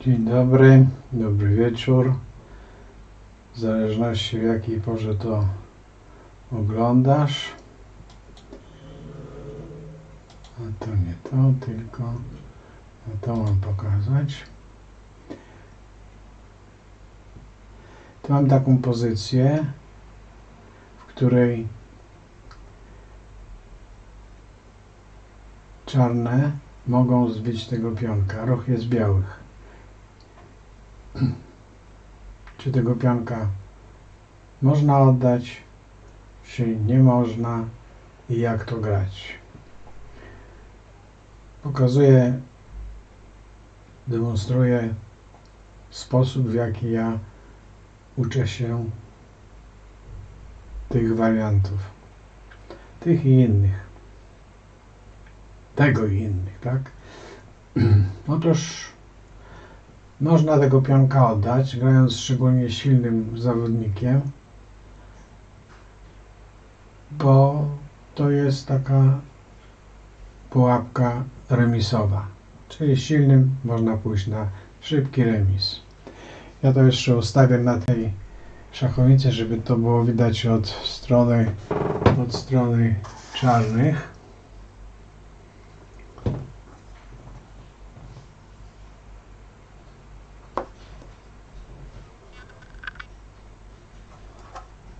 Dzień dobry, dobry wieczór. W zależności w jakiej porze to oglądasz. A to nie to, tylko to mam pokazać. Tu mam taką pozycję, w której czarne mogą zbić tego pionka. Ruch jest białych. Czy tego pionka można oddać, czy nie można i jak to grać. Pokazuję, demonstruję sposób, w jaki ja uczę się tych wariantów. Tych i innych. Tego i innych, tak? Otóż można tego pionka oddać, grając szczególnie silnym zawodnikiem, bo to jest taka pułapka remisowa. Czyli silnym można pójść na szybki remis. Ja to jeszcze ustawię na tej szachownicy, żeby to było widać od strony, od strony czarnych.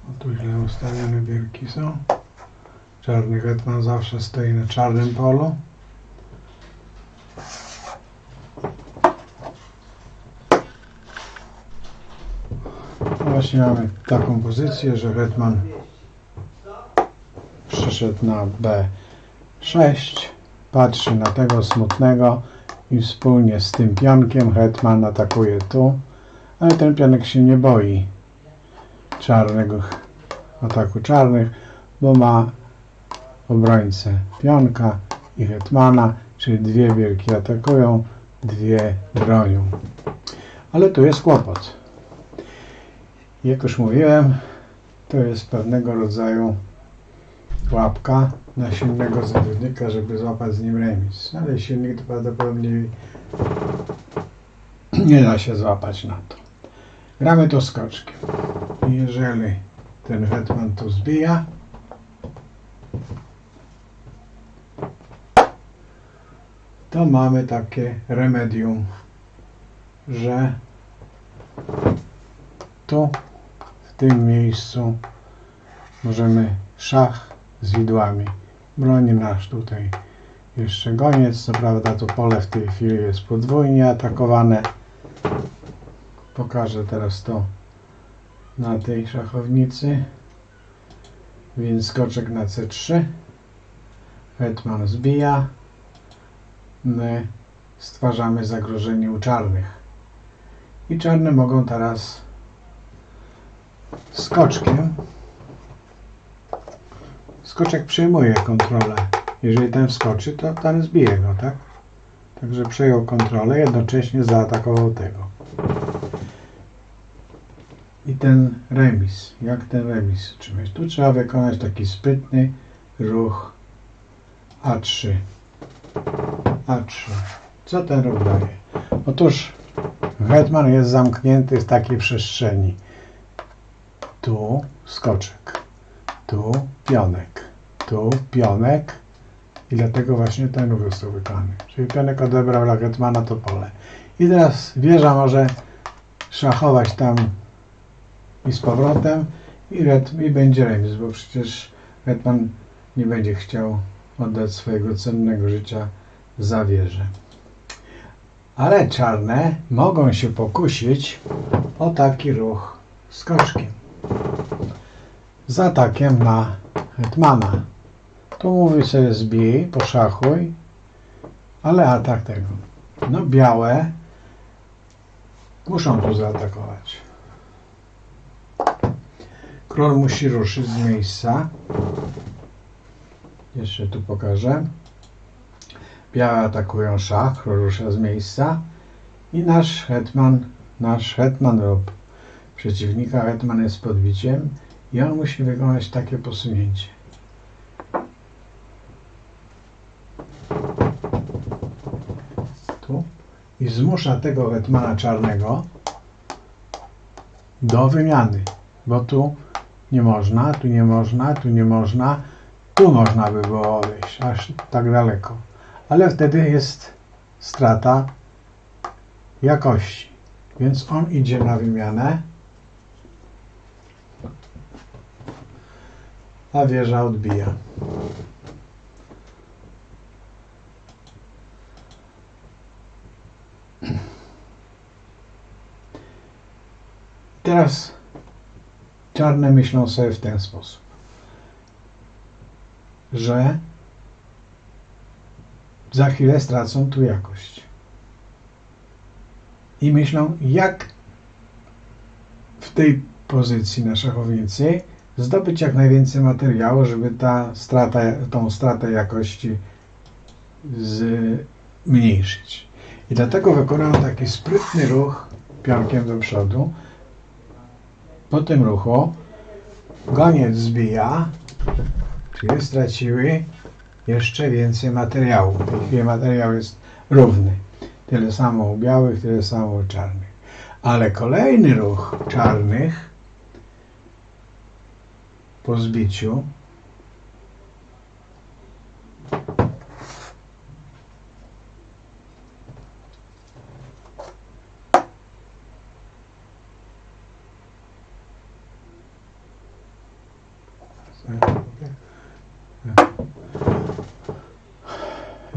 O, tu źle wielki są. Czarny hetman zawsze stoi na czarnym polu. Właśnie mamy taką pozycję, że hetman przyszedł na B6, patrzy na tego smutnego i wspólnie z tym pionkiem hetman atakuje tu, ale ten pionek się nie boi czarnego ataku czarnych, bo ma obrońcę pionka i hetmana, czyli dwie wielkie atakują, dwie bronią. Ale tu jest kłopot. Jak już mówiłem, to jest pewnego rodzaju łapka na silnego zawodnika, żeby złapać z nim remis. Ale silnik prawdopodobnie nie da się złapać na to. Gramy to skoczkiem. Jeżeli ten hetman tu zbija, to mamy takie remedium, że tu w tym miejscu możemy szach z widłami. Broni nasz tutaj jeszcze goniec. Co prawda to pole w tej chwili jest podwójnie atakowane. Pokażę teraz to na tej szachownicy. Więc skoczek na C3. Hetman zbija. My stwarzamy zagrożenie u czarnych. I czarne mogą teraz skoczkiem. Skoczek przejmuje kontrolę. Jeżeli ten wskoczy, to ten zbije go, tak? Także przejął kontrolę, jednocześnie zaatakował tego. Ten remis, jak ten remis utrzymać? Tu trzeba wykonać taki sprytny ruch A3. A3. Co ten ruch daje? Otóż hetman jest zamknięty w takiej przestrzeni. Tu skoczek, tu pionek, tu pionek i dlatego właśnie ten ruch został wykonany. Czyli pionek odebrał dla hetmana to pole. I teraz wieża może szachować tam i z powrotem i, ret, i będzie remis, bo przecież hetman nie będzie chciał oddać swojego cennego życia za wieżę. Ale czarne mogą się pokusić o taki ruch skoczkiem z atakiem na hetmana. Tu mówi sobie zbij, poszachuj, ale atak tego. No białe muszą tu zaatakować. Król musi ruszyć z miejsca. Jeszcze tu pokażę. Białe atakują szach, król rusza z miejsca i nasz hetman, nasz hetman lub przeciwnika hetman jest podbiciem i on musi wykonać takie posunięcie. Tu i zmusza tego hetmana czarnego do wymiany, bo tu nie można, tu nie można, tu nie można, tu można by było odejść, aż tak daleko. Ale wtedy jest strata jakości. Więc on idzie na wymianę, a wieża odbija. Teraz czarne myślą sobie w ten sposób, że za chwilę stracą tu jakość. I myślą, jak w tej pozycji na szachownicy zdobyć jak najwięcej materiału, żeby ta strata, tą stratę jakości zmniejszyć. I dlatego wykonują taki sprytny ruch pionkiem do przodu. Po tym ruchu goniec zbija, czyli straciły jeszcze więcej materiału. W tej chwili materiał jest równy. Tyle samo u białych, tyle samo u czarnych. Ale kolejny ruch czarnych po zbiciu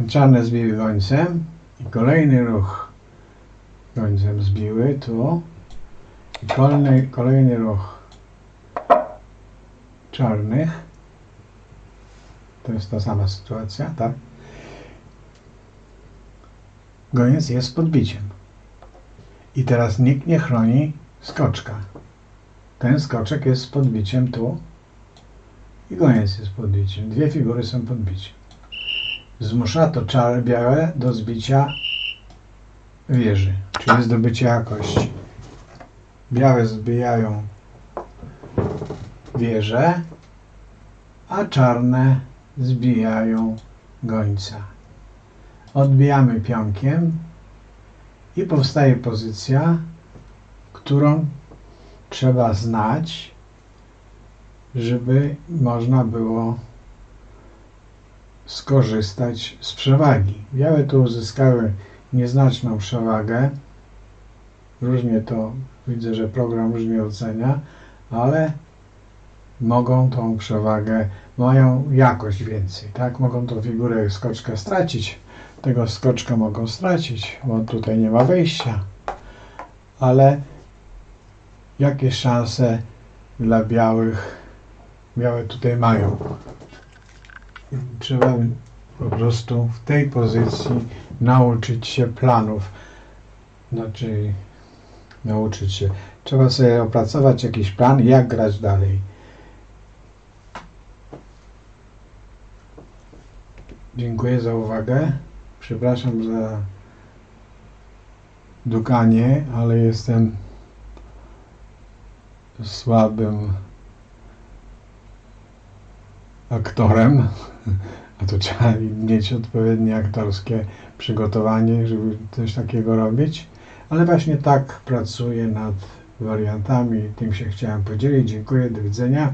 Czarne zbiły gońcem i kolejny ruch gońcem zbiły tu. I kolejny, kolejny ruch czarnych. To jest ta sama sytuacja, tak? Goniec jest podbiciem i teraz nikt nie chroni skoczka. Ten skoczek jest podbiciem tu i goniec jest podbiciem dwie figury są podbiciem zmusza to czary białe do zbicia wieży, czyli zdobycia jakości. Białe zbijają wieżę, a czarne zbijają gońca. Odbijamy pionkiem i powstaje pozycja, którą trzeba znać, żeby można było skorzystać z przewagi. Białe tu uzyskały nieznaczną przewagę. Różnie to widzę, że program różnie ocenia, ale mogą tą przewagę, mają jakość więcej, tak? Mogą tą figurę skoczka stracić. Tego skoczka mogą stracić, bo tutaj nie ma wejścia. Ale jakie szanse dla białych białe tutaj mają? Trzeba po prostu w tej pozycji nauczyć się planów. Znaczy, nauczyć się. Trzeba sobie opracować jakiś plan, jak grać dalej. Dziękuję za uwagę. Przepraszam za dukanie, ale jestem słabym aktorem, a to trzeba mieć odpowiednie aktorskie przygotowanie, żeby coś takiego robić. Ale właśnie tak pracuję nad wariantami. Tym się chciałem podzielić. Dziękuję, do widzenia.